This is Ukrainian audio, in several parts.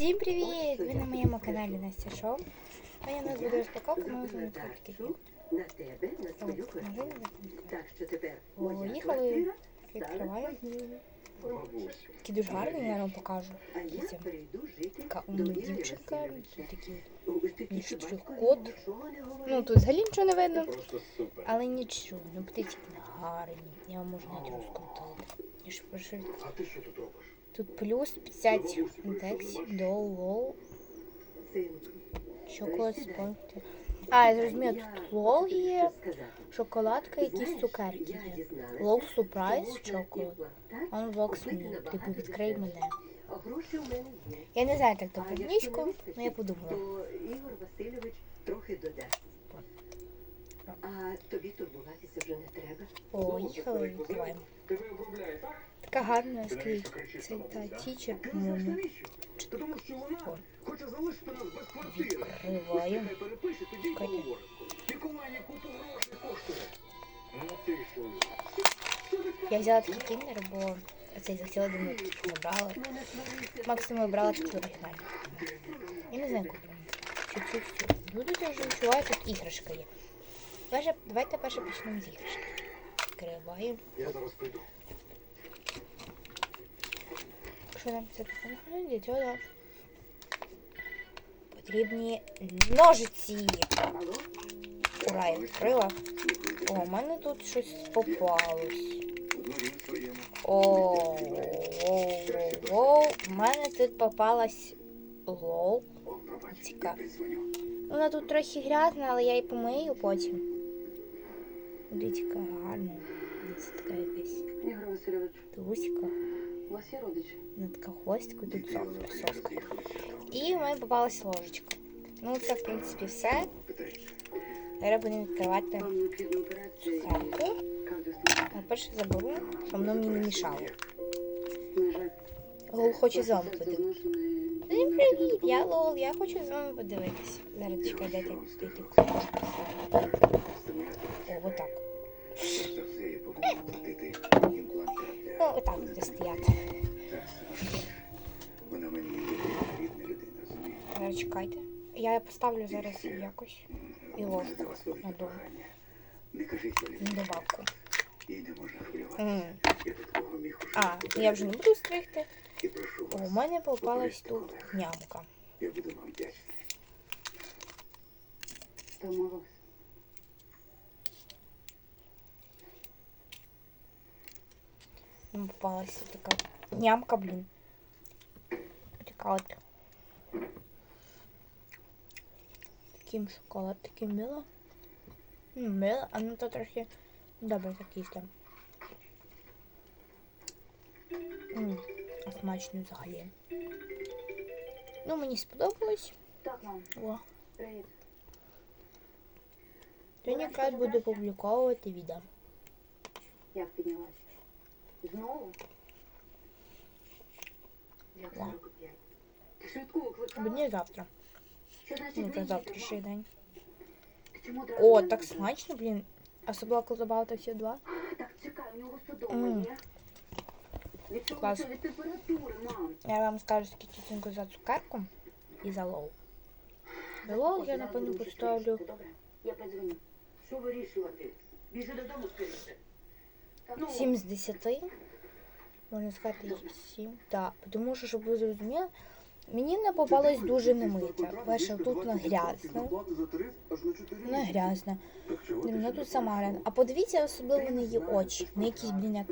Всім привіт! Ви на моєму каналі Настя Шоу. А я у нас буде розпаковка, ми візьмемо на тебе, на твою квартиру. Так що тепер Поїхали. Відкриваємо. Такі дуже гарні, я вам покажу. А я Дивіться. жити Така умна дівчинка. Не говорить. Ну тут взагалі нічого не видно, але нічого. Ну птиці гарні. Я вам можу навіть розкрутити. А ти що тут робиш? Тут плюс 50 індексів до лол. Шоколад спонти. А, я зрозуміла, тут лол є, шоколадка, якісь цукерки є. Лол Unbox купити me. набагато Типу відкрий мене. Я не знаю, як то по-англійську, але я подумала. Ігор Васильович трохи додасть. А тобі турбуватися вже не треба. Відкриваємо. Тебе обробляє, так? Така гарна, скрізь. навіщо Це та по-моєму. Тому що вона хоче залишити нас без квартири. Відкриваємо. Перепише, тоді поговоримо. Лікування купу грошей коштує. Ну ти що? Я взяла такий кіндер, бо цей захотіла давно не брала. Ну. Максимум брала такі оригінальні. Я не знаю, куди. Всю. Ну тут я вже відчуваю, тут іграшка є. Перше, давайте перше почнемо з іграшки. Відкриваємо. Я зараз прийду. Що нам це допомагає? Для цього потрібні ножиці. Ура, я відкрила. О, у мене тут щось попалось. О, о, у мене тут попалась лол. Цікаво. Вона тут трохи грязна, але я її помию потім. Дивіться, гарна. Це така якась Ігор Васильович, трусика. Вона така хвостика, тут їх лише. І попалась ложечка. Ну, це, в принципі, все. Зараз будемо відкривати цукерку. перше заберу, щоб воно мені не мішало. Лол хоче з вами подивитися. Всім привіт, я Лол, я хочу з вами подивитися. Зараз чекай, дайте дайте. О, отак. Ну, отак буде стояти. Вона мені рідна людина, розумієш? Зараз чекайте. Я поставлю зараз якось і ложку до на дому. Не кажіть на їй не можна хвилюватися. Я такого міг уже А, я вже не буду стригти. І прошу вас, у мене попалась тут нямка. Я буду вам вдячний. Втомилась. Попалась така нямка, блін. Така от. Таким шоколад, таким мило. Ну, мило, а ну то трохи добре такий там. Смачно взагалі. Ну, мені сподобалось. О, сьогодні якраз буду публіковувати відео. Як піднялась? Знову? Як Ва. 45? Ти швидку викликала? Мені завтра. Що значить Ну, це виїхати, завтрашній мам? день. Ти чому одразу О, не так виїхала? смачно, блін. Особливо, коли добавити всі два. Так, чекай, у нього судома М. є. Від чого Клас. це? Від температури, мам. Я вам скажу скільки оцінку за цукерку і за лол. За лол я, напевно, поставлю Добре, я подзвоню. Що вирішувати? Біжи додому скоріше. Та ну, 7 з 10. Можна сказати 7. Так, тому що, щоб ви зрозуміли, мені не попалось дуже немита. Перше, тут вона грязна. Вона грязна. Вона тут сама грязна. А подивіться особливо на її очі. Вони якісь, блін, як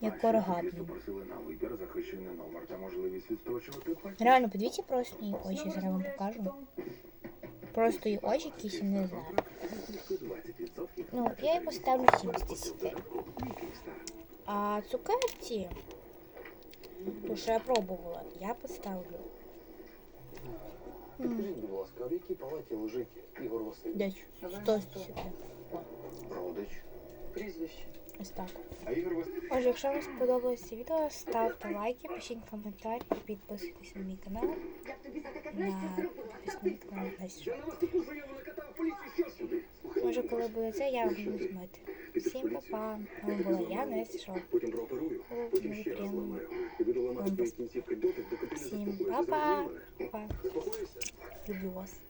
як платіж. Реально, подивіться просто її очі, зараз вам покажу. Просто її очі якісь, не знаю. Ну, я їй поставлю 7 з 10. А цукерці, то що я пробувала, я поставлю м, Скажіть, будь ласка, в якій палаті лежить Ігор Васильович? десь 100 з 10. Родич. Прізвище. Ось так. А Ігор вас Отже, якщо вам сподобалось це відео, ставте лайки, пишіть коментарі і підписуйтесь на мій канал. Як тобі за таке знаєш, На що зробила? підписник канал. Може, коли буде це, я буду знімати. Всім папа. А була я, Настя Шоу. Вам Всім па-па. Люблю вас.